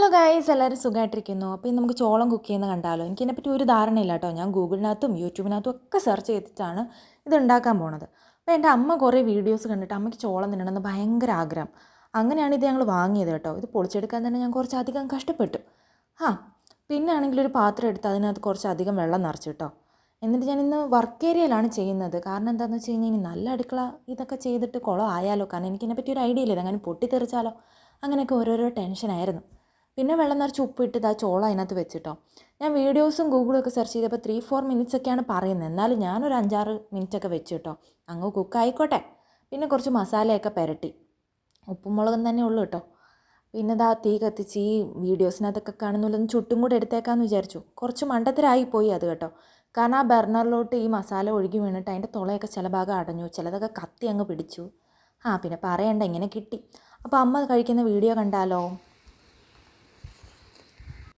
Hello guys എല്ലാവരും സുഖമായിട്ടിരിക്കുന്നു. അപ്പോൾ ഇന്ന് നമുക്ക് ചോളം കുക്ക് ചെയ്യുന്ന കണ്ടാലോ? എനിക്ക് ഇതിനെപ്പറ്റി ഒരു ധാരണയില്ല കേട്ടോ. ഞാൻ ഗൂഗിളിനകത്തും യൂട്യൂബിനകത്തും ഒക്കെ സെർച്ച് ചെയ്തിട്ടാണ് ഇത് ഉണ്ടാക്കാൻ പോണത്. അപ്പോൾ എന്റെ അമ്മ കുറേ വീഡിയോസ് കണ്ടിട്ട് അമ്മയ്ക്ക് ചോളം തിന്നണമെന്ന് ഭയങ്കര ആഗ്രഹം. അങ്ങനെയാണ് ഇത് ഞങ്ങൾ വാങ്ങിയത് കേട്ടോ. ഇത് പൊളിച്ചെടുക്കാൻ തന്നെ ഞാൻ കുറച്ചധികം കഷ്ടപ്പെട്ടു. ആ പിന്നെ ആണെങ്കിൽ ഒരു പാത്രം എടുത്ത് അതിനകത്ത് കുറച്ചധികം വെള്ളം നിറച്ചു കേട്ടോ. എന്നിട്ട് ഞാൻ ഇന്ന് വർക്ക് ഏരിയയിലാണ് ചെയ്യുന്നത്. കാരണം എന്താണെന്ന് വെച്ച് കഴിഞ്ഞാൽ ഇനി നല്ല അടുക്കള ഇതൊക്കെ ചെയ്തിട്ട് കുളം ആയാലോ കാരണം എനിക്കിതിനെപ്പറ്റി ഒരു ഐഡിയ ഇല്ല. അങ്ങനെ പൊട്ടിത്തെറിച്ചാലോ? അങ്ങനെയൊക്കെ ഓരോരോ ടെൻഷനായിരുന്നു പിന്നെ വെള്ളം നിറച്ച് ഉപ്പിട്ട് ആ ചോളം അതിനകത്ത് വെച്ചിട്ടോ. ഞാൻ വീഡിയോസും ഗൂഗിളും ഒക്കെ സെർച്ച് ചെയ്തപ്പോൾ ത്രീ ഫോർ മിനിറ്റ്സ് ഒക്കെയാണ് പറയുന്നത്. എന്നാലും ഞാനൊരു അഞ്ചാറ് മിനിറ്റ് ഒക്കെ വെച്ചിട്ടോ അങ്ങ് കുക്ക് ആയിക്കോട്ടെ. പിന്നെ കുറച്ച് മസാലയൊക്കെ പുരട്ടി. ഉപ്പും മുളകും തന്നെ ഉള്ളൂ കേട്ടോ. പിന്നെ ഇതാ തീ കത്തിച്ച് ഈ വീഡിയോസിനകത്തൊക്കെ കാണുന്നില്ല ചുട്ടും കൂടെ എടുത്തേക്കാന്ന് വിചാരിച്ചു. കുറച്ച് മണ്ടത്തരായി പോയി അത് കേട്ടോ. കാരണം ആ ബർണറിലോട്ട് ഈ മസാല ഒഴുകി വീണിട്ട് അതിന്റെ തുളയൊക്കെ ചില ഭാഗം അടഞ്ഞു. ചിലതൊക്കെ കത്തി അങ്ങ് പിടിച്ചു. ആ പിന്നെ പറയണ്ട ഇങ്ങനെ കിട്ടി. അപ്പോൾ അമ്മ കഴിക്കുന്ന വീഡിയോ കണ്ടാലോ?